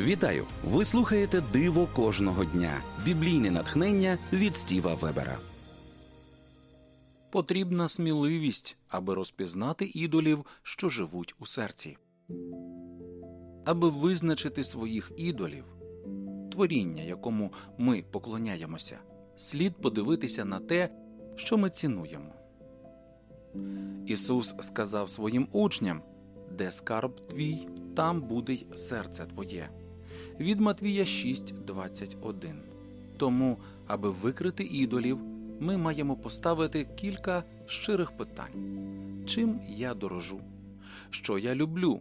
Вітаю! Ви слухаєте Диво кожного дня. Біблійне натхнення від Стіва Вебера. Потрібна сміливість, аби розпізнати ідолів, що живуть у серці. Аби визначити своїх ідолів, творіння, якому ми поклоняємося, слід подивитися на те, що ми цінуємо. Ісус сказав своїм учням де скарб твій, там буде й серце твоє. Від Матвія 6.21. Тому, аби викрити ідолів, ми маємо поставити кілька щирих питань: чим я дорожу, що я люблю,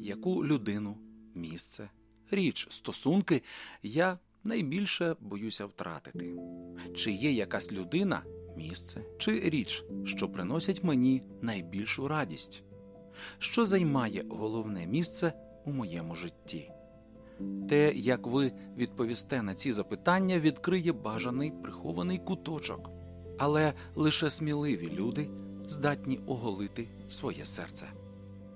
яку людину, місце, річ, стосунки я найбільше боюся втратити, чи є якась людина, місце чи річ, що приносять мені найбільшу радість? Що займає головне місце у моєму житті. Те, як ви відповісте на ці запитання, відкриє бажаний прихований куточок, але лише сміливі люди здатні оголити своє серце.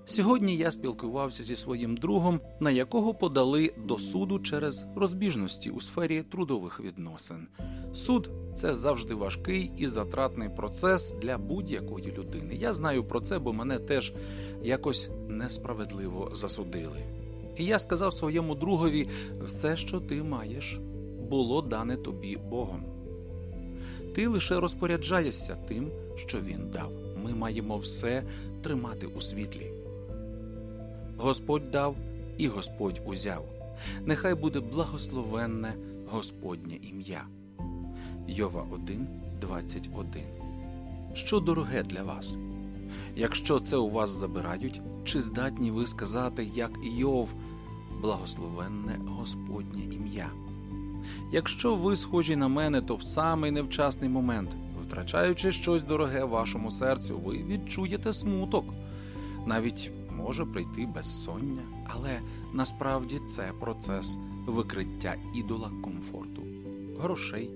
Сьогодні я спілкувався зі своїм другом, на якого подали до суду через розбіжності у сфері трудових відносин. Суд це завжди важкий і затратний процес для будь-якої людини. Я знаю про це, бо мене теж якось несправедливо засудили. І я сказав своєму другові: все, що ти маєш, було дане тобі Богом. Ти лише розпоряджаєшся тим, що він дав. Ми маємо все тримати у світлі. Господь дав і Господь узяв. Нехай буде благословенне Господнє ім'я. Йова 1, 21. Що дороге для вас? Якщо це у вас забирають, чи здатні ви сказати, як Йов, благословенне Господнє ім'я? Якщо ви схожі на мене, то в самий невчасний момент, втрачаючи щось дороге вашому серцю, ви відчуєте смуток. Навіть може прийти безсоння, але насправді це процес викриття ідола комфорту, грошей,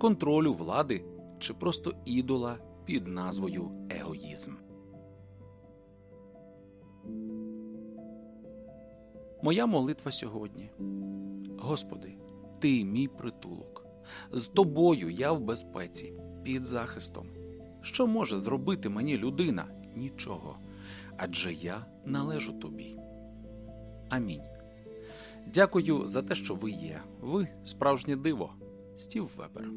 контролю влади чи просто ідола під назвою егоїзм. Моя молитва сьогодні. Господи, Ти мій притулок. З тобою я в безпеці, під захистом. Що може зробити мені людина? Нічого. Адже я належу тобі. Амінь. Дякую за те, що ви є. Ви справжнє диво. Стів Вебер.